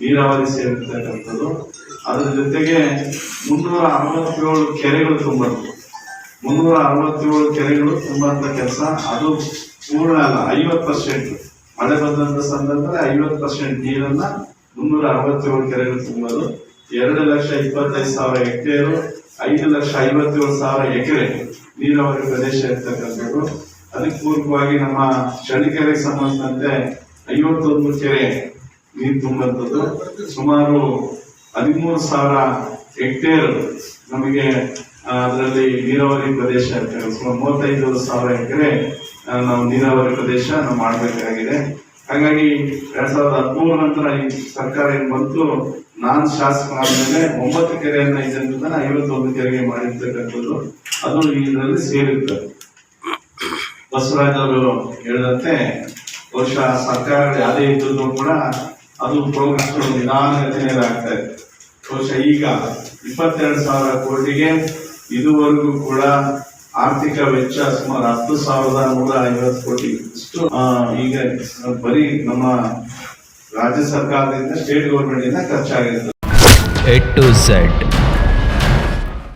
ನೀರಾವರಿ ಸೇರಿರ್ತಕ್ಕಂಥದ್ದು. ಅದ್ರ ಜೊತೆಗೆ ಮುನ್ನೂರ ಅರವತ್ತೇಳು ಕೆರೆಗಳು ತುಂಬಂತು ಮುನ್ನೂರ ಅರವತ್ತೇಳು ಕೆರೆಗಳು ತುಂಬಂತ ಕೆಲಸ, ಅದು ಪೂರ್ಣ ಅಲ್ಲ, ಐವತ್ತು ಪರ್ಸೆಂಟ್. ಮಳೆ ಬಂದಂತ ಸಂದರ್ಭದಲ್ಲಿ ಐವತ್ತು ಪರ್ಸೆಂಟ್ ನೀರನ್ನ ಮುನ್ನೂರ ಅರವತ್ತೇಳು ಕೆರೆಗಳು ತುಂಬೋದು. ಎರಡು ಲಕ್ಷ ಇಪ್ಪತ್ತೈದು ಸಾವಿರ ಹೆಕ್ಟೇರು, ಐದು ಲಕ್ಷ ಐವತ್ತೇಳು ಸಾವಿರ ಎಕರೆ ನೀರಾವರಿ ಪ್ರದೇಶ ಇರ್ತಕ್ಕಂಥದ್ದು. ಅದಕ್ಕೆ ಪೂರ್ವವಾಗಿ ನಮ್ಮ ಚಳಿಕೆರೆಗೆ ಸಂಬಂಧಿಸಿದಂತೆ ಐವತ್ತೊಂದು ಕೆರೆ ನೀರು ತುಂಬುವಂಥದ್ದು ಸುಮಾರು ಹದಿಮೂರು ಸಾವಿರ ಹೆಕ್ಟೇರ್ ನಮಗೆ ಅದರಲ್ಲಿ ನೀರಾವರಿ ಪ್ರದೇಶ ಇರ್ತದೆ. ಸುಮಾರು ಮೂವತ್ತೈದು ಸಾವಿರ ಎಕರೆ ನಾವು ನೀರಾವರಿ ಪ್ರದೇಶ ನಾವು ಮಾಡಬೇಕಾಗಿದೆ. ಹಾಗಾಗಿ ಎರಡ್ ಸಾವಿರದ ಹದಿಮೂರು ನಂತರ ಈ ಸರ್ಕಾರ ಏನ್ ಬಂತು, ನಾನ್ ಶಾಸಕ ಆದ್ಮೇಲೆ ಒಂಬತ್ತು ಕೆರೆಯನ್ನ ಇದರಿಂದ ಐವತ್ತೊಂದು ಕೆರೆಗೆ ಮಾಡಿರ್ತಕ್ಕಂಥದ್ದು, ಅದು ಇದರಲ್ಲಿ ಸೇರಿರ್ತದೆ ಬಸವರಾಜ್ ಅವರು ಹೇಳಿದಂತೆ ವರ್ಷ ಸರ್ಕಾರ ಯಾವುದೇ ಇದ್ದರೂ ಕೂಡ ಅದು ಪ್ರೋಗ್ರೆಸ್ ನಿಧಾನಗತಿನೇ ಆಗ್ತಾ ಇದೆ ಬಹುಶಃ ಈಗ ಇಪ್ಪತ್ತೆರಡು ಸಾವಿರ ಕೋಟಿಗೆ ಇದುವರೆಗೂ ಕೂಡ ಆರ್ಥಿಕ ವೆಚ್ಚ ಸುಮಾರು ಹತ್ತು ಸಾವಿರದ ನೂರ ಐವತ್ತು ಕೋಟಿ. ಇಷ್ಟು ಈಗ ಬರೀ ನಮ್ಮ ರಾಜ್ಯ ಸರ್ಕಾರದಿಂದ ಸ್ಟೇಟ್ ಗೌರ್ಮೆಂಟ್ ಇಂದ ಖರ್ಚಾಗಿರ್ತದೆ. A to Z